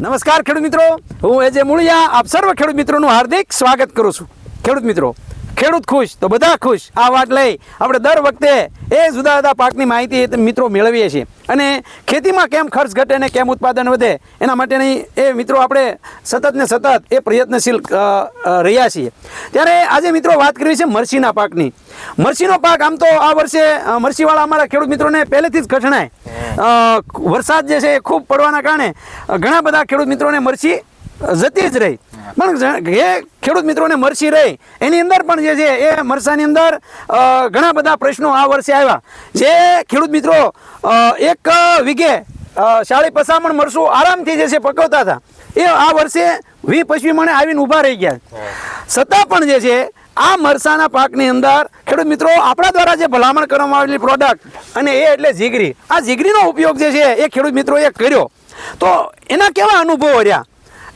નમસ્કાર ખેડૂત મિત્રો. હું એજે મૂળિયા આપ સર્વ ખેડૂત મિત્રોનું હાર્દિક સ્વાગત કરું છું. ખેડૂત મિત્રો ખેડૂત ખુશ તો બધા ખુશ. આ વાત લઈ આપણે દર વખતે એ જુદા જુદા પાકની માહિતી મિત્રો મેળવીએ છીએ. અને ખેતીમાં કેમ ખર્ચ ઘટે અને કેમ ઉત્પાદન વધે એના માટેની એ મિત્રો આપણે સતત ને સતત એ પ્રયત્નશીલ રહ્યા છીએ. ત્યારે આજે મિત્રો વાત કરવી છે મરસીના પાકની. મરસીનો પાક આમ તો આ વર્ષે મરસીવાળા અમારા ખેડૂત મિત્રોને પહેલેથી જ અ, વરસાદ જે છે એ ખૂબ પડવાના કારણે ઘણા બધા ખેડૂત મિત્રોને મરસી જતી જ રહી. પણ જે ખેડૂત મિત્રોને મરસી રહી, એની અંદર પણ જે છે એ મરસાની અંદર ઘણા બધા પ્રશ્નો આ વર્ષે આવ્યા. જે ખેડૂત મિત્રો એક વીઘે શાળી પસામણ મરસું આરામથી જે છે પકવતા હતા. એ આ વર્ષે વી મને આવીને ઊભા રહી ગયા. છતાં પણ જે છે આ મરસાના પાકની અંદર, ખેડૂત મિત્રો, આપણા દ્વારા જે ભલામણ કરવામાં આવેલી પ્રોડક્ટ અને એ એટલે જીગરી. આ જીગરીનો ઉપયોગ જે છે, એ ખેડૂત મિત્રોએ કર્યો. તો એના કેવા અનુભવો રહ્યા?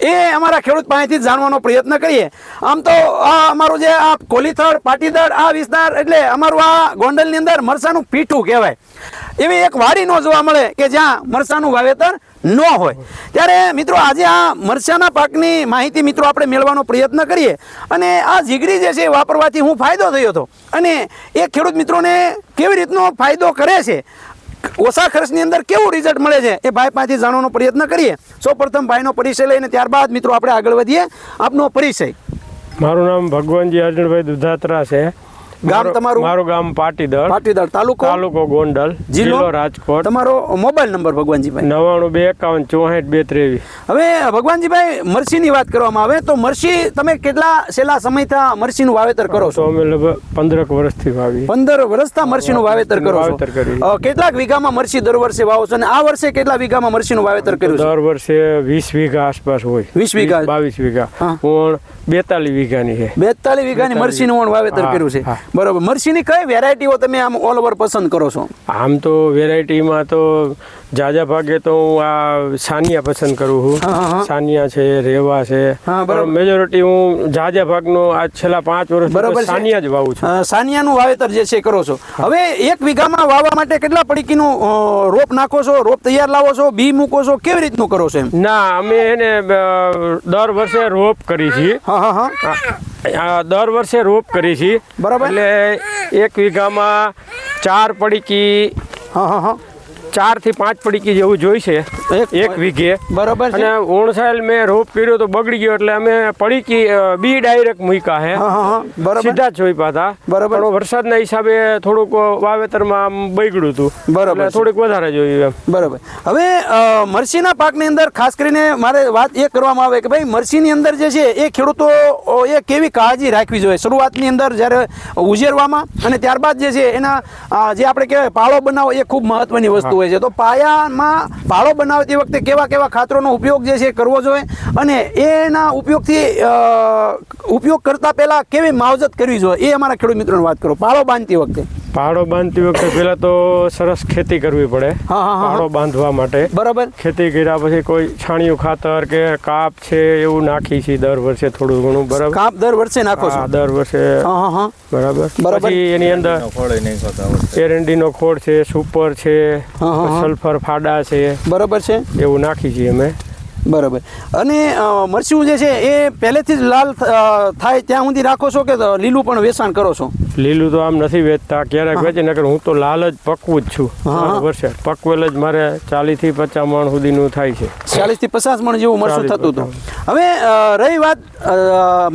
એ અમારા ખેડૂત પાસેથી જાણવાનો પ્રયત્ન કરીએ. આમ તો આ અમારું જે આ કોલીથળ પાટીદળ આ વિસ્તાર એટલે અમારું આ ગોંડલની અંદર મરસાનું પીઠું કહેવાય. એવી એક વાડી ન જોવા મળે કે જ્યાં મરસાનું વાવેતર ન હોય. ત્યારે મિત્રો, આજે આ મરચાના પાકની માહિતી મિત્રો આપણે મેળવવાનો પ્રયત્ન કરીએ. અને આ જીગરી જે છે વાપરવાથી હું ફાયદો થયો હતો. અને એ ખેડૂત મિત્રોને કેવી રીતનો ફાયદો કરે છે? ઓછા ખર્ચની અંદર કેવું રિઝલ્ટ મળે છે? એ ભાઈ પાસેથી જાણવાનો પ્રયત્ન કરીએ. સૌપ્રથમ ભાઈનો પરિચય લઈને ત્યારબાદ મિત્રો, આપણે આગળ વધીએ. આપનો પરિચય. મારું નામ ભગવાનજી અર્જુનભાઈ દુધાત્રા છે. ગામ તમારું? મારું ગામ પાટીદળ પાટીદળ તાલુકો? તાલુકો ગોંડલ જિલ્લો? રાજકોટ. તમારો મોબાઈલ નંબર ભગવાનજીભાઈ? નવાણું બે એકાવન ચોસઠ બે ત્રેવીસ. હવે ભગવાનજીભાઈ મરસીની વાત કરવામાં આવે તો મરસી તમે કેટલા છેલ્લા સમયથી મરસીનું વાવેતર કરો છો? અમે લગભગ પંદરક વર્ષથી વાવી પંદર વર્ષથી મરસીનું વાવેતર કરો વાવેતર કરી. કેટલાક વીઘામાં મરસી દર વર્ષે વાવો છો? અને આ વર્ષે કેટલા વીઘામાં મરસીનું વાવેતર કર્યું છે? દર વર્ષે વીસ વીઘા આસપાસ હોય. વીસ વીઘા? બાવીસ વીઘા. પણ બેતાલીસ વીઘાની છે. બેતાલીસ વીઘાની મરસીનું વાવેતર કર્યું છે. બરોબર. મરસીની કઈ વેરાયટીઓ તમે આમ ઓલ ઓવર પસંદ કરો છો? આમ તો વેરાયટીમાં તો જાજા ભાગે તો હું આ સાનિયા પસંદ કરું. છું. સાનિયા છે રેવા છે. બરાબર. મેજોરિટી હું જાજા ભાગનો આ છેલ્લા પાંચ વર્ષ બરાબર સાનિયા જ વાવું છું. સાનિયાનું વાવેતર જે છે કરો છો. હવે એક વીઘામાં વાવવા માટે કેટલા પડીકીનું રોપ નાખો છો રોપ તૈયાર લાવો છો બી મૂકો છો કેવી રીતનું કરો છો એમ? ના અમે એને દર વર્ષે રોપ કરી છીએ. હા હા. હા. દર વર્ષે રોપ કરી છીએ બરાબર. એટલે એક વીઘામાં ચાર પડીકી હા હા હા ચારથી પાંચ પડીકી જેવું જોઈશે. એક- વીઘે. બરાબર છે. અને ઓણસાયલ મેં રોપ કર્યો તો બગડી ગયો એટલે અમે પડીકી બી ડાયરેક્ટ મૂક્યા હે. હા હા હા. બરાબર. સીધા જ જોઈ પાતા. બરાબર. વરસાદના હિસાબે થોડુંક વાવેતરમાં આમ બગડ્યું હતું. બરાબર થોડીક વધારે જોયું એમ. બરાબર. હવે મરસીના પાકની અંદર ખાસ કરીને મારે વાત એ કરવામાં આવે કે ભાઈ મરસીની અંદર જે છે એ ખેડૂતો એ કેવી કાળજી રાખવી જોઈએ? શરૂઆતની અંદર જ્યારે ઉજેરવામાં અને ત્યારબાદ જે છે એના જે આપણે કહેવાય પાળો બનાવો એ ખૂબ મહત્વની વસ્તુ હોય છે. તો પાયામાં પાળો બનાવતી વખતે કેવા કેવા ખાતરોનો ઉપયોગ જે છે કરવો જોઈએ અને એના ઉપયોગથી ઉપયોગ કરતા પહેલા કેવી માવજત કરવી જોઈએ એ અમારા ખેડૂત મિત્રોને વાત કરો. પાળો બાંધતી વખતે. પહાડો બાંધતી વખતે પહેલા તો સરસ ખેતી કરવી પડે હા, હા, હા. પહાડો બાંધવા માટે. બરાબર. ખેતી કર્યા પછી કોઈ છાણિયું ખાતર કે કાપ છે એવું નાખી છે દર વર્ષે થોડું ઘણું બરાબર? કાપ દર વર્ષે નાખો છો? દર વર્ષે. હા હા હા. બરાબર. બરાબર. પછી એની અંદર એરંડીનો ખોળ છે સુપર છે હા, હા, હા. સલ્ફર ફાડા છે. બરાબર છે. એવું નાખી છીએ અમે. બરાબર. અને મરચું જે છે એ પહેલેથી જ લાલ થાય ત્યાં સુધી રાખો છો કે લીલું પણ વેચાણ કરો છો? લીલું તો આમ નથી વેચતા. ક્યારેક વેચે નકર હું તો લાલ જ પકવું જ છું. વર્ષે પકવેલ જ મારે ચાલીસથી પચાસ મણ સુધીનું થાય છે. ચાલીસથી પચાસ મણ જેવું મરચું થતું હતું. હવે રહી વાત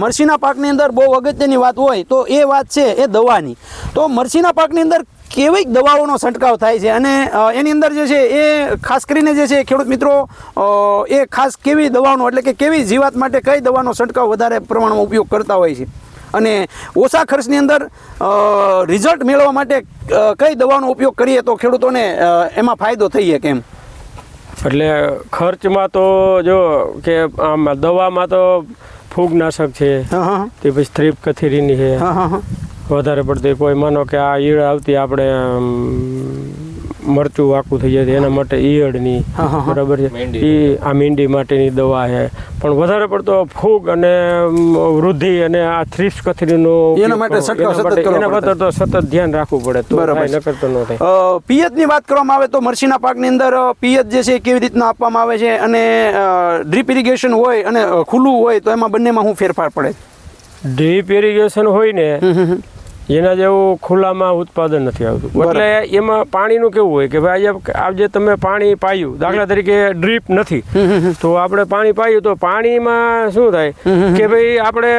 મરસીના પાકની અંદર બહુ અગત્યની વાત હોય તો એ વાત છે એ દવાની. તો મરચીના પાકની અંદર કેવી દવાઓનો છંટકાવ થાય છે અને એની અંદર જે છે એ ખાસ કરીને જે છે ખેડૂત મિત્રો એ ખાસ કેવી દવાનો એટલે કે કેવી જીવાત માટે કઈ દવાનો છંટકાવ વધારે પ્રમાણમાં ઉપયોગ કરતા હોય છે. અને ઓછા ખર્ચની અંદર રિઝલ્ટ મેળવવા માટે કઈ દવાનો ઉપયોગ કરીએ તો ખેડૂતોને એમાં ફાયદો થઈ શકે એમ. એટલે ખર્ચમાં તો જો કે આમ દવામાં તો ફૂગનાશક છે તે પછી થ્રીપ કથીરીની છે. હા હા હા. વધારે પડતી કોઈ માનો કે આ ઈયળ આવતી આપણે મરચું વાકું થઈ જાય એના માટે ઈયળની હા, હા, હા. બરાબર છે? એ આ મીંડી માટેની દવા છે. પણ વધારે પડતો ફૂગ અને વૃદ્ધિ અને આ થ્રીસ કથરીનો એના માટે સતત એના. માટે તો સતત ધ્યાન રાખવું પડે. તો બરાબર થાય, નકર તો ન થાય. પિયતની વાત કરવામાં આવે તો મરસીના પાકની અંદર પિયત જે છે એ કેવી રીતના આપવામાં આવે છે અને ડ્રીપ ઇરિગેશન હોય અને ખુલ્લું હોય તો એમાં બંનેમાં શું ફેરફાર પડે? ડ્રીપ ઇરિગેશન હોય ને એના જેવું ખુલ્લામાં ઉત્પાદન નથી આવતું એટલે એમાં પાણીનું કેવું હોય કે ભાઈ આજે તમે પાણી પાયું દાખલા તરીકે ડ્રીપ નથી તો આપણે પાણી પાયું તો પાણીમાં શું થાય કે ભાઈ આપણે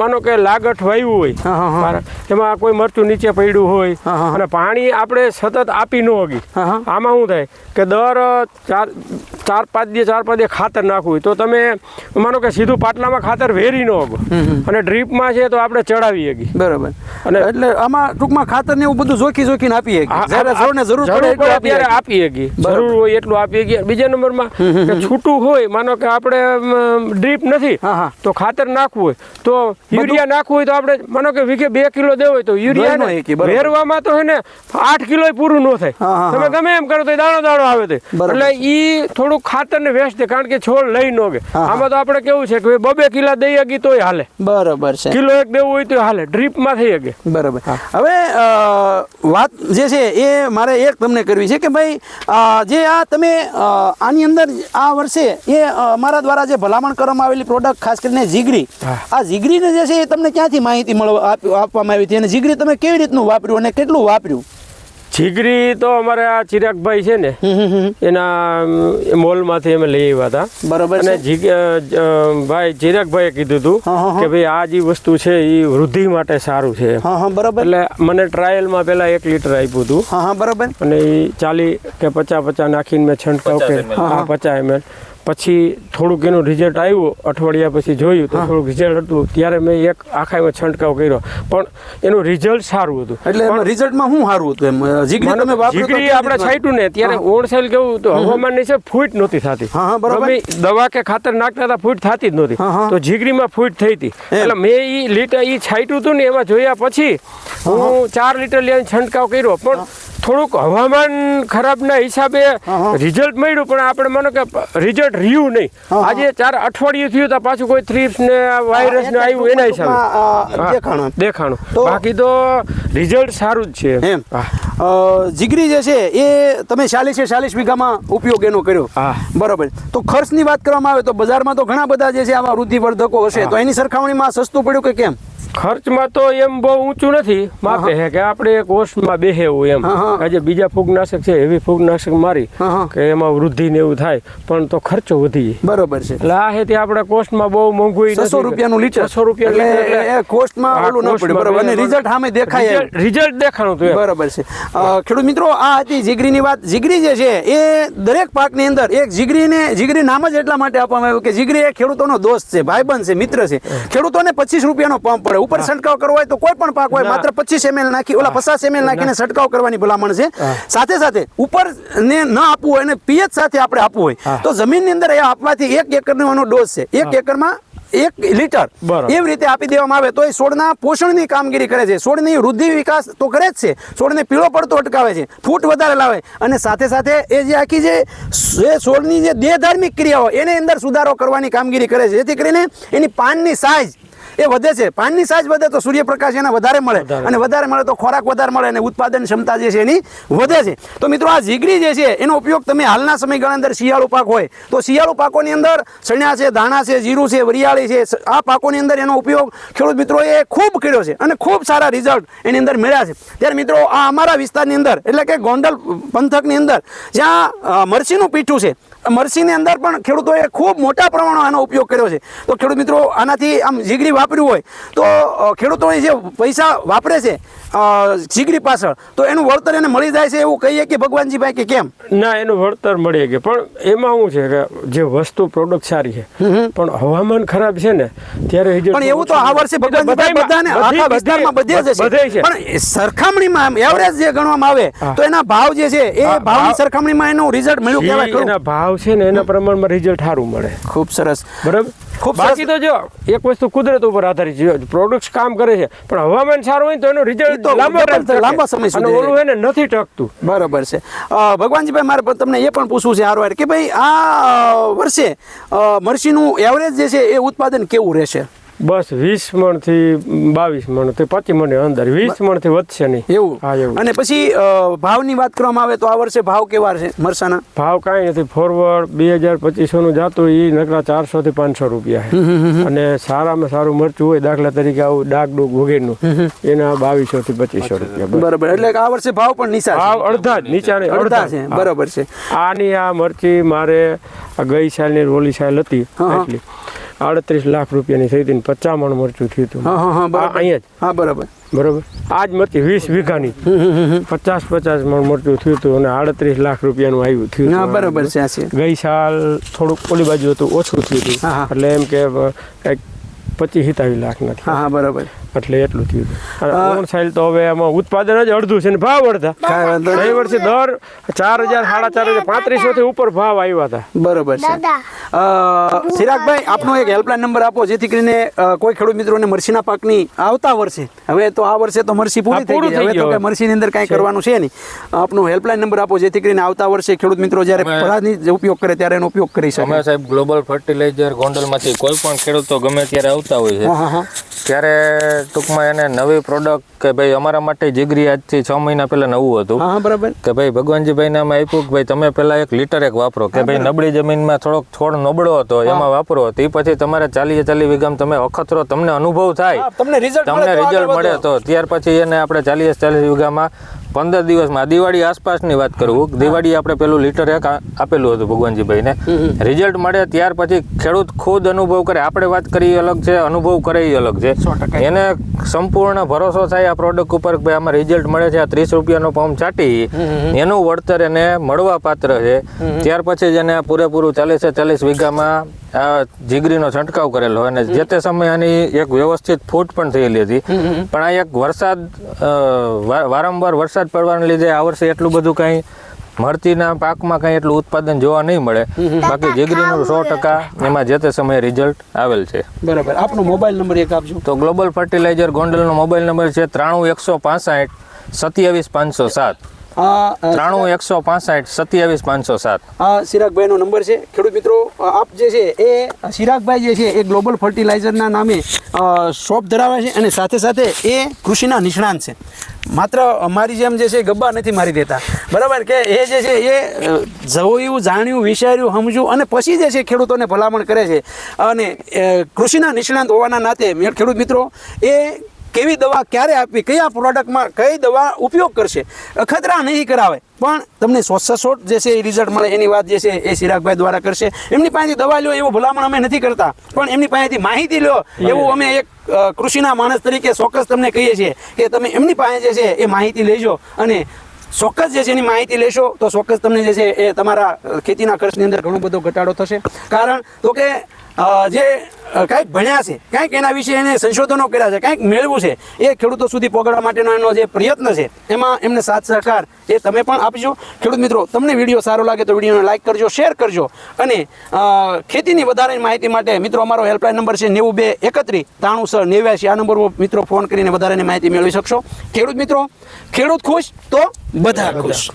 માનો કે લાગઠ વાયું હોય. એમાં કોઈ મરચું નીચે પડ્યું હોય. અને પાણી આપણે સતત આપી ન હોગી. આમાં શું થાય કે દર ચાર ચાર પાંચ દે ચાર પાંચ દે ખાતર નાખવું તો તમે માનો કે સીધું પાટલામાં ખાતર વેરી ન હોગો અને ડ્રીપમાં છે તો આપણે ચડાવી શકીએ. બરાબર. અને- એટલે આમાં ટૂંકમાં ખાતર ને એવું બધું જોખી જોખીને આપીએ જરૂર પડે ત્યારે આપીએ છીએ જરૂર હોય એટલું આપીએ શકીએ. બીજા નંબરમાં કે છૂટું હોય માનો કે આપણે ડ્રીપ નથી. તો ખાતર નાખવું હોય. તો યુરિયા નાખવું હોય તો આપણે માનો કે વીઘે બે કિલો દેવો હોય તો યુરિયા વેરવામાં તો હે ને આઠ કિલો પૂરું ન થાય. તમે ગમે એમ કરો તો દાણો દાણો આવે તે. એટલે ઈ થોડુંક ખાતર ને વેસ્ટ કારણ કે છોડ લઈ નો ગે આમાં તો આપણે કેવું છે કે બબે કિલા દઈ હગી તોય હાલે. બરાબર છે. કિલો એક દેવું હોય તો હાલે ડ્રીપમાં થઈ શકે બરાબર. હવે વાત જે છે એ મારે એક તમને કરવી છે કે ભાઈ જે આ તમે આની અંદર આ વર્ષે એ મારા અમારા દ્વારા જે ભલામણ કરવામાં આવેલી પ્રોડક્ટ ખાસ કરીને જીગરી આ જીગરીને જે છે એ તમને ક્યાંથી માહિતી મળવા આપ- આપવામાં આવી હતી અને જીગરી તમે કેવી રીતનું વાપર્યું અને કેટલું વાપર્યું? જીગરી તો અમારે આ ચિરાગભાઈ છે ને. એના મોલમાંથી અમે લઈ આવ્યા હતા. બરોબર અને ભાઈ ચિરાગભાઈએ કીધું હતું. કે ભાઈ આ જે વસ્તુ છે એ વૃદ્ધિ માટે સારું છે બરોબર હા બરાબર. એટલે મને ટ્રાયલમાં પહેલા એક લીટર આપ્યું હતું. હા હા અને એ ચાલી કે પચાસ પચાસ નાખીને મેં છંટકાવ કે પચાસ એમએલ. પછી થોડુંક એનું રિઝલ્ટ આવ્યું અઠવાડિયા પછી જોયું તો થોડુંક રિઝલ્ટ હતું. ત્યારે મેં એક આખા એમાં છંટકાવ કર્યો. પણ એનું રિઝલ્ટ સારું હતું. એટલે રિઝલ્ટમાં શું સારું હતું એમ? જીગરી તમે જીગરી આપણે? છાંટ્યું ને ત્યારે ઓળસેલ કેવું તો હવામાન નીચે ફૂટ નહોતી થતી. ગમે દવા કે ખાતર નાખતા હતા ફૂટ થતી જ નહોતી. તો જીગરીમાં ફૂટ થઈ હતી. એટલે મેં એ લીટર એ છાંટ્યું હતું ને એમાં જોયા પછી હું ચાર લીટર લઈને છંટકાવ કર્યો. પણ થોડુંક હવામાન ખરાબના હિસાબે રિઝલ્ટ મળ્યું પણ આપણે માનો કે રિઝલ્ટ રહ્યું નહીં. આજે ચાર અઠવાડિયું થયું તો પાછું કોઈ થ્રીપ્સ ને વાયરસ ને આવ્યું એના હિસાબે. દેખાણું. દેખાણું. બાકી તો રિઝલ્ટ સારું જ છે. એમ. અ, જીગરી જે છે એ તમે ચાલીસે ચાલીસ વીઘામાં ઉપયોગ એનો કર્યો. બરોબર. તો ખર્ચની વાત કરવામાં આવે તો બજારમાં તો ઘણા બધા જે છે આવા વૃદ્ધિવર્ધકો હશે. તો એની સરખામણીમાં સસ્તું પડ્યું કે કેમ? ખર્ચમાં તો એમ બહુ ઊંચું નથી. માપે હે કે આપણે એક ઓસમાં બેહેવું એમ. આજે બીજા ફૂગનાશક છે એવી ફૂગનાશક મારી. કે એમાં વૃદ્ધિ ને એવું થાય પણ તો ખર્ચો વધી બરોબર છે. એટલે આ છે આપણે કોસ્ટમાં બહુ મોંઘું છસો રૂપિયાનું લીટર. છસો રૂપિયા એટલે એ કોસ્ટમાં ઓલું ન પડે. બરોબર. અને રિઝલ્ટ સામે દેખાય રિઝલ્ટ દેખાણું તો બરોબર છે. ખેડૂત મિત્રો આ હતી જીગરીની વાત. જીગરી જે છે એ દરેક પાકની અંદર એક જીગરીને જીગરી નામ જ એટલા માટે આપવામાં આવ્યું કે જીગરી એ ખેડૂતોનો દોસ્ત છે ભાઈબંધ છે મિત્ર છે. ખેડૂતોને પચીસ રૂપિયાનો પંપ પડે. ઉપર છંટકાવ કરવો હોય તો કોઈ પણ પાક હોય માત્ર પચીસ એમએલ નાખી ઓલા પચાસ એમએલ નાખીને છંટકાવ કરવાની ભલામણ છે. સાથે સાથે ઉપર ને ન આપવું હોય અને પીએચ સાથે આપણે આપવું હોય તો જમીનની અંદર એ આપવાથી એક એકરનો એનો ડોઝ છે. એક એકરમાં એક લીટર. એવી રીતે આપી દેવામાં આવે તો એ છોડના પોષણની કામગીરી કરે છે. છોડની વૃદ્ધિ વિકાસ તો કરે જ છે. છોડને પીળો પડતો અટકાવે છે. ફૂટ વધારે લાવે. અને સાથે સાથે એ જે આખી જે એ છોડની જે દેહધાર્મિક ક્રિયાઓ એની અંદર સુધારો કરવાની કામગીરી કરે છે. જેથી કરીને એની પાનની સાઇઝ એ વધે છે. પાનની સાઇઝ વધે તો સૂર્યપ્રકાશ એને વધારે મળે. અને વધારે મળે તો ખોરાક વધારે મળે અને ઉત્પાદન ક્ષમતા જે છે એની વધે છે. તો મિત્રો આ જીગરી જે છે એનો ઉપયોગ તમે હાલના સમયગાળા અંદર શિયાળુ પાક હોય તો શિયાળુ પાકોની અંદર ચણ્યા છે ધાણા છે જીરું છે વરિયાળી છે આ પાકોની અંદર એનો ઉપયોગ ખેડૂત મિત્રોએ ખૂબ કર્યો છે અને ખૂબ સારા રિઝલ્ટ એની અંદર મળ્યા છે. ત્યારે મિત્રો આ અમારા વિસ્તારની અંદર એટલે કે ગોંડલ પંથકની અંદર જ્યાં મરસીનું પીઠું છે મરચીની અંદર પણ ખેડૂતોએ ખૂબ મોટા પ્રમાણમાં આનો ઉપયોગ કર્યો છે. તો ખેડૂત મિત્રો, આનાથી આમ જીગરી વાપર્યું હોય, તો ખેડૂતોએ જે પૈસા વાપરે છે અ, પાછળ. તો એનું વળતર એને મળી જાય છે એવું કહીએ કે ભગવાનજીભાઈ કે કેમ? ના એનું વળતર મળી શકે પણ એમાં શું છે કે જે વસ્તુ પ્રોડક્ટ સારી છે પણ હવામાન ખરાબ છે ને ત્યારે પણ એવું તો આ વર્ષે ભગવાનજીભાઈ બધાને આખા વિસ્તારમાં બધે જ છે. પણ સરખામણીમાં એવરેજ જે ગણવામાં આવે તો એના ભાવ જે છે એ ભાવની ભાવ- સરખામણીમાં એનું રિઝલ્ટ મળ્યું કહેવાય એના ભાવ છે ને એના પ્રમાણમાં રિઝલ્ટ સારું મળે. ખૂબ સરસ. બરાબર? ખૂબ બાકી તો જો એક વસ્તુ કુદરત ઉપર આધારિત છે. પ્રોડક્ટ કામ કરે છે પણ હવામાન સારું હોય તો એનો રિઝલ્ટ લાંબો લાંબા. સમય સુધી. ઓલું એને નથી ટકતું બરાબર છે. ભગવાનજીભાઈ મારે તમને એ પણ પૂછવું છે હારવાર કે ભાઈ આ વર્ષે મરસીનું એવરેજ જે છે એ ઉત્પાદન કેવું રહેશે? બસ વીસ મણથી બાવીસ મણથી પચીસ મણ અંદર. વીસ મણથી વધશે નહીં. એવું? હા એવું. અને પછી ભાવ ભાવની વાત કરવામાં આવે તો આ વર્ષે ભાવ કેવા છે મરસાના? ભાવ કાંઈ નથી. ફોરવર્ડ બે હજાર પચીસો નું જાતું એ નકરા ચારસો થી પાંચસો રૂપિયા છે. અને સારામાં સારું મરચું હોય દાખલા તરીકે આવું ડાક ડૂક વગેરેનું એના બાવીસો થી પચીસો રૂપિયા બરાબર. એટલે આ વર્ષે ભાવ પણ નીચા ભાવ અડધા જ નીચાને અડધા છે. બરોબર છે. આની આ મરચી મારે ગઈ સાલની રોલી સાલ હતી. એટલી આડત્રીસ લાખ રૂપિયાની થઈ હતી પચામણ મરચું થયું હતું. અહીંયા જ. હા બરાબર. બરોબર? આ જ મરચી વીસ વીઘાની. પચાસ પચાસ મણ મરચું થયું હતું અને આડત્રીસ લાખ રૂપિયાનું આવ્યું થયું હા બરાબર છે ગઈ સાલ થોડુંક ઓલી બાજુ હતું ઓછું થયું હતું. એટલે એમ કે કંઈક પચીસ સિતાવી લાખ નથી હા હા બરોબર. એટલે એટલું થયું અને તો હવે એમાં ઉત્પાદન જ અડધું છે ને ભાવ અડધા. કાંઈ ગઈ વર્ષે દર ચાર હજાર સાડા ચાર હજાર પાંત્રીસો થી ઉપર ભાવ આવ્યા હતા. બરોબર છે. સિરાગભાઈ આપનો એક હેલ્પલાઇન નંબર આપો જેથી કરીને કોઈ ખેડૂત મિત્રોને મરસીના પાકની આવતા વર્ષે હવે તો આ વર્ષે તો મરસી પૂરી થઈ ગઈ હવે તો કે મરસીની અંદર કાંઈ કરવાનું છે નહીં. આપનો હેલ્પલાઇન નંબર આપો જેથી કરીને આવતા વર્ષે ખેડૂત મિત્રો જ્યારે ફળાની ઉપયોગ કરે ત્યારે એનો ઉપયોગ કરી શકે. અમે સાહેબ ગ્લોબલ ફર્ટિલાઇઝર ગોંડલમાંથી કોઈ પણ ખેડૂતો ગમે ત્યારે આવતા હોય છે. હા હા. ત્યારે ટૂંકમાં એને નવી પ્રોડક્ટ કે ભાઈ અમારા માટે જીગરી આજથી છ મહિના પહેલા નવું હતું. હા બરાબર. કે ભાઈ ભગવાનજીભાઈને અમે આપ્યું કે ભાઈ તમે પહેલા એક લીટર એક વાપરો. કે ભાઈ નબળી જમીનમાં થોડોક છોડ નબળો હતો એમાં વાપરો. તે પછી તમારે ચાલીએ ચાલી વીઘામાં તમે અખતરો તમને અનુભવ થાય. તમને રિઝલ્ટ તમને રિઝલ્ટ મળે તો ત્યાર પછી એને આપણે ચાલીસ ચાલીસ વીઘામાં પંદર દિવસમાં. દિવાળી આસપાસની વાત કરું દિવાળી આપણે પેલું લીટર એક આપેલું હતું ભગવાનજીભાઈને. રિઝલ્ટ મળે ત્યાર પછી ખેડૂત ખુદ અનુભવ કરે. આપણે વાત કરી અલગ છે અનુભવ કરે એ અલગ છે. એને સંપૂર્ણ ભરોસો થાય આ પ્રોડક્ટ ઉપર ભાઈ આમાં રિઝલ્ટ મળે છે આ ત્રીસ રૂપિયાનો પંપ ચાટી. એનું વળતર એને મળવા પાત્ર છે. ત્યાર પછી જ એને પૂરેપૂરું ચાલીસે ચાલીસ વીઘામાં આ જીગરીનો છંટકાવ કરેલો અને જે તે સમયે આની એક વ્યવસ્થિત ફૂટ પણ થયેલી હતી. પણ આ એક વરસાદ વારંવાર વરસાદ પડવાને લીધે આ વર્ષે એટલું બધું કાંઈ મળતીના પાકમાં કાંઈ એટલું ઉત્પાદન જોવા નહીં મળે. બાકી જીગરીનું સો ટકા એમાં જે તે સમયે રિઝલ્ટ આવેલ છે. બરાબર. આપનો મોબાઈલ નંબર એક આપજો. તો ગ્લોબલ ફર્ટિલાઇઝર ગોંડલનો મોબાઈલ નંબર છે ત્રાણું એકસો પાસઠ સત્યાવીસ પાંચસો સાત. ત્રાણું એકસો પાસઠ સત્યાવીસ પાંચસો સાત. આ સિરાગભાઈનો નંબર છે. ખેડૂત મિત્રો આપ જે છે એ સિરાગભાઈ જે છે એ ગ્લોબલ ફર્ટિલાઇઝરના નામે શોપ ધરાવે છે અને સાથે સાથે એ કૃષિના નિષ્ણાંત છે. માત્ર અમારી જેમ જે છે ગબ્બા નથી મારી દેતા. બરાબર કે એ જે છે એ જોયું જાણ્યું વિચાર્યું સમજ્યું અને પછી જે છે ખેડૂતોને ભલામણ કરે છે. અને કૃષિના નિષ્ણાંત હોવાના નાતે મે- ખેડૂત મિત્રો એ કેવી દવા ક્યારે આપવી, કયા પ્રોડક્ટમાં કઈ દવા ઉપયોગ કરશે અખતરા નહીં કરાવે. પણ તમને શોર્ટ જે છે એ રિઝલ્ટ મળે, એની વાત જે છે એ ચિરાગભાઈ દ્વારા કરશે. એમની પાસેથી દવા લો એવું ભલામણ અમે નથી કરતા. પણ એમની પાસેથી માહિતી લો એવું અમે એક કૃષિના માણસ તરીકે ચોક્કસ તમને કહીએ છીએ કે તમે એમની પાસે જે છે એ માહિતી લેજો અને ચોક્કસ જે છે એની માહિતી લેશો તો ચોક્કસ તમને જે છે એ તમારા ખેતીના ખર્ચની અંદર ઘણો બધો ઘટાડો થશે. કારણ તો કે જે કાંઈક ભણ્યા છે, કાંઈક એના વિશે એને સંશોધનો કર્યા છે, કાંઈક મેળવું છે, એ ખેડૂતો સુધી પહોંચાડવા માટેનો એનો જે પ્રયત્ન છે, એમાં એમને સાથ સહકાર એ તમે પણ આપજો. ખેડૂત મિત્રો, તમને વીડિયો સારો લાગે તો વિડીયોને લાઈક કરજો, શેર કરજો અને ખેતીની વધારાની માહિતી માટે મિત્રો, અમારો હેલ્પલાઇન નંબર છે નેવું બે એકત્રીસ ત્રાણું છ નેવ્યાસી આ નંબર પર મિત્રો ફોન કરીને વધારાની માહિતી મેળવી શકશો. ખેડૂત મિત્રો, ખેડૂત ખુશ તો બધા ખુશ.